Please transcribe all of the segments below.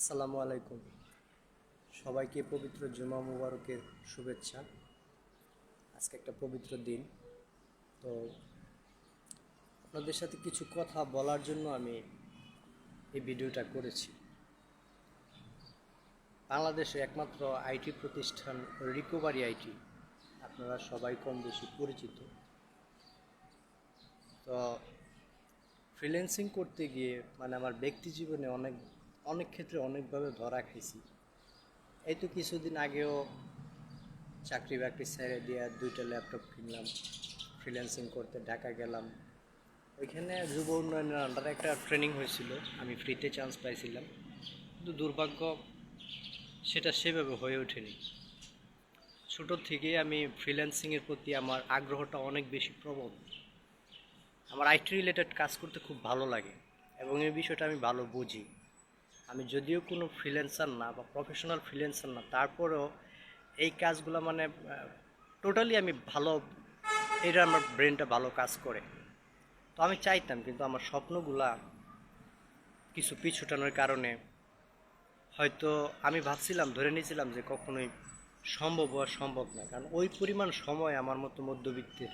আসসালামু আলাইকুম। সবাইকে পবিত্র জুমা মুবারকের শুভেচ্ছা। আজকে একটা পবিত্র দিন। তো আপনাদের সাথে কিছু কথা বলার জন্য আমি এই ভিডিওটা করেছি। বাংলাদেশে একমাত্র আইটি প্রতিষ্ঠান রিকোভারি আইটি আপনারা সবাই কম বেশি পরিচিত। তো ফ্রিল্যান্সিং করতে গিয়ে মানে আমার ব্যক্তি জীবনে অনেক অনেক ক্ষেত্রে অনেকভাবে ধরা খাইছি। এই তো কিছুদিন আগেও চাকরি বাকরি ছেড়ে দিয়ে দুইটা ল্যাপটপ কিনলাম ফ্রিল্যান্সিং করতে ঢাকা গেলাম। ওইখানে যুব উন্নয়নের আন্ডারে একটা ট্রেনিং হয়েছিল, আমি ফ্রিতে চান্স পাইছিলাম। কিন্তু দুর্ভাগ্য সেটা সেভাবে হয়ে ওঠেনি। ছোটো থেকেই আমি ফ্রিল্যান্সিংয়ের প্রতি আমার আগ্রহটা অনেক বেশি প্রবল। আমার আইটি রিলেটেড কাজ করতে খুব ভালো লাগে এবং এই বিষয়টা আমি ভালো বুঝি। আমি যদিও কোনো ফ্রিল্যান্সার না বা প্রফেশনাল ফ্রিল্যান্সার না, তারপরেও এই কাজগুলো মানে টোটালি আমি ভালো, এটা আমার ব্রেনটা ভালো কাজ করে। তো আমি চাইতাম কিন্তু আমার স্বপ্নগুলা কিছু পিছুটানোর কারণে হয়তো আমি ভাবছিলাম, ধরে নিয়েছিলাম যে কখনোই সম্ভব হওয়া সম্ভব না। কারণ ওই পরিমাণ সময় আমার মতো মধ্যবিত্তের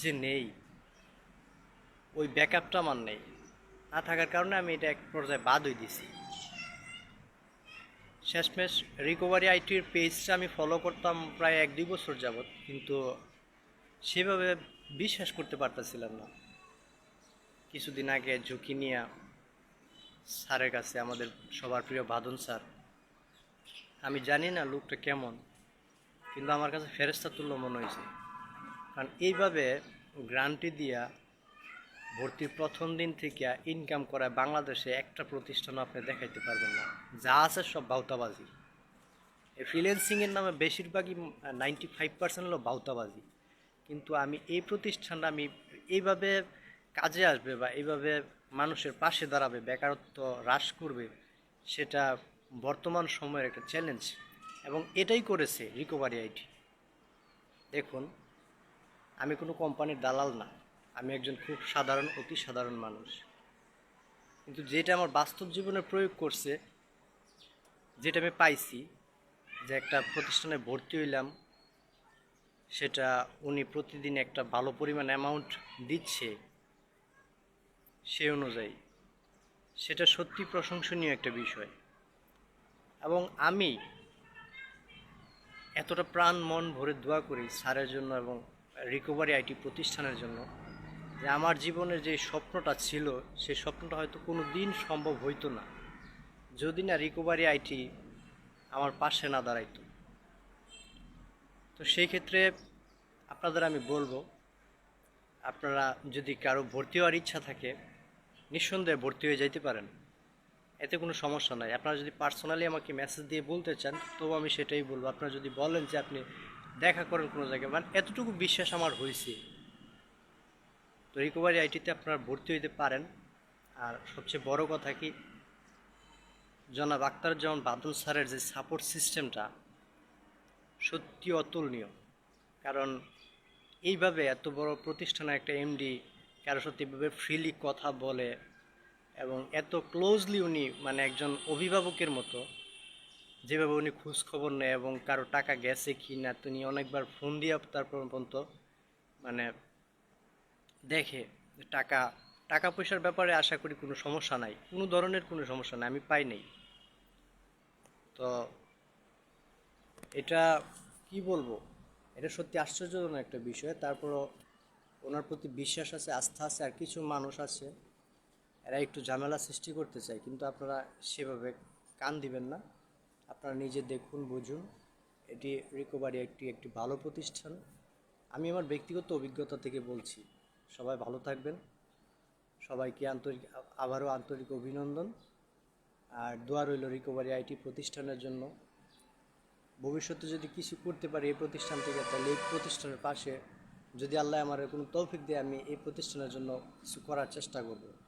যে নেই, ওই ব্যাকআপটা আমার নেই। না থাকার কারণে আমি এটা এক পর্যায়ে বাদ হয়ে দিছি। শেষমেশ রিকভারি আইটির পেজটা আমি ফলো করতাম প্রায় এক দুই বছর যাবৎ, কিন্তু সেভাবে বিশ্বাস করতে পারতেছিলাম না। কিছুদিন আগে ঝুঁকি নিয়ে স্যারের কাছে আমাদের সবার প্রিয় বাদন স্যার, আমি জানি না লোকটা কেমন, কিন্তু আমার কাছে ফেরেস্তা তুল্য মনে হয়েছে। কারণ এইভাবে গ্রান্টি দিয়া ভর্তির প্রথম দিন থেকে ইনকাম করা বাংলাদেশে একটা প্রতিষ্ঠানও আপনি দেখাইতে পারবেন না। যা আছে সব বাউতাবাজি। এই ফ্রিল্যান্সিংয়ের নামে বেশিরভাগই নাইনটি ফাইভ পার্সেন্ট হলো বাউতাবাজি। কিন্তু আমি এই প্রতিষ্ঠানটা আমি এইভাবে কাজে আসবে বা এইভাবে মানুষের পাশে দাঁড়াবে, বেকারত্ব হ্রাস করবে, সেটা বর্তমান সময়ের একটা চ্যালেঞ্জ এবং এটাই করেছে রিকভারি আইটি দেখুন, আমি কোনো কোম্পানির দালাল না। আমি একজন খুব সাধারণ, অতি সাধারণ মানুষ। কিন্তু যেটা আমার বাস্তব জীবনে প্রয়োগ করছে, যেটা আমি পাইছি, যে একটা প্রতিষ্ঠানে ভর্তি হইলাম, সেটা উনি প্রতিদিন একটা ভালো পরিমাণ অ্যামাউন্ট দিচ্ছে সে অনুযায়ী। সেটা সত্যি প্রশংসনীয় একটা বিষয়। এবং আমি এতটা প্রাণ, মন ভরে দোয়া করি স্যারের জন্য এবং রিকভারি আইটি প্রতিষ্ঠানের জন্য। যে আমার জীবনের যে স্বপ্নটা ছিল সেই স্বপ্নটা হয়তো কোনো দিন সম্ভব হইতো না। যদি না রিকভারি আইটি আমার পাশে না দাঁড়াইতো। তো সেই ক্ষেত্রে আপনাদের আমি বলব, আপনারা যদি কারও ভর্তি হওয়ার ইচ্ছা থাকে, নিঃসন্দেহে ভর্তি হয়ে যাইতে পারেন। এতে কোনো সমস্যা নাই। আপনারা যদি পার্সোনালি আমাকে মেসেজ দিয়ে বলতে চান, তবু আমি সেটাই বলব। আপনারা যদি বলেন যে আপনি দেখা করেন কোনো জায়গায় মানে এতটুকু বিশ্বাস আমার হয়েছে তো রিকভারি আইটিতে আপনারা ভর্তি হইতে পারেন। আর সবচেয়ে বড় কথা কি, জনাব আক্তার যেমন বাদল স্যারের যে সাপোর্ট সিস্টেমটা সত্যি অতুলনীয়। কারণ এইভাবে এত বড় প্রতিষ্ঠানে একটা এমডি কারও সত্যি এভাবে ফ্রিলি কথা বলে এবং এত ক্লোজলি উনি মানে একজন অভিভাবকের মতো, যেভাবে উনি খোঁজ খবর নেয় এবং কারও টাকা গেছে কি না তিনি অনেকবার ফোন দিয়ে তারপর পর্যন্ত মানে দেখে টাকা টাকা পয়সার ব্যাপারে আশা করি কোনো সমস্যা নাই। কোনো ধরনের কোনো সমস্যা নাই, আমি পাই নাই। তো এটা কি বলব? এটা সত্যি আশ্চর্যজনক একটা বিষয়। তারপরও ওনার প্রতি বিশ্বাস আছে, আস্থা আছে, আর কিছু মানুষ আছে, এরা একটু ঝামেলা সৃষ্টি করতে চায়, কিন্তু আপনারা সেভাবে কান দিবেন না। আপনারা নিজে দেখুন, বুঝুন। এটি রিকভারি একটি একটি ভালো প্রতিষ্ঠান। আমি আমার ব্যক্তিগত অভিজ্ঞতা থেকে বলছি। সবাই ভালো থাকবেন। সবাইকে আন্তরিক, আবারও আন্তরিক অভিনন্দন। আর দোয়া রইল রিকভারি আইটি প্রতিষ্ঠানের জন্য। ভবিষ্যতে যদি কিছু করতে পারি এই প্রতিষ্ঠান থেকে, তাহলে এই প্রতিষ্ঠানের পাশে যদি আল্লাহ আমার কোনো তৌফিক দেয়, আমি এই প্রতিষ্ঠানের জন্য কিছু করার চেষ্টা করব।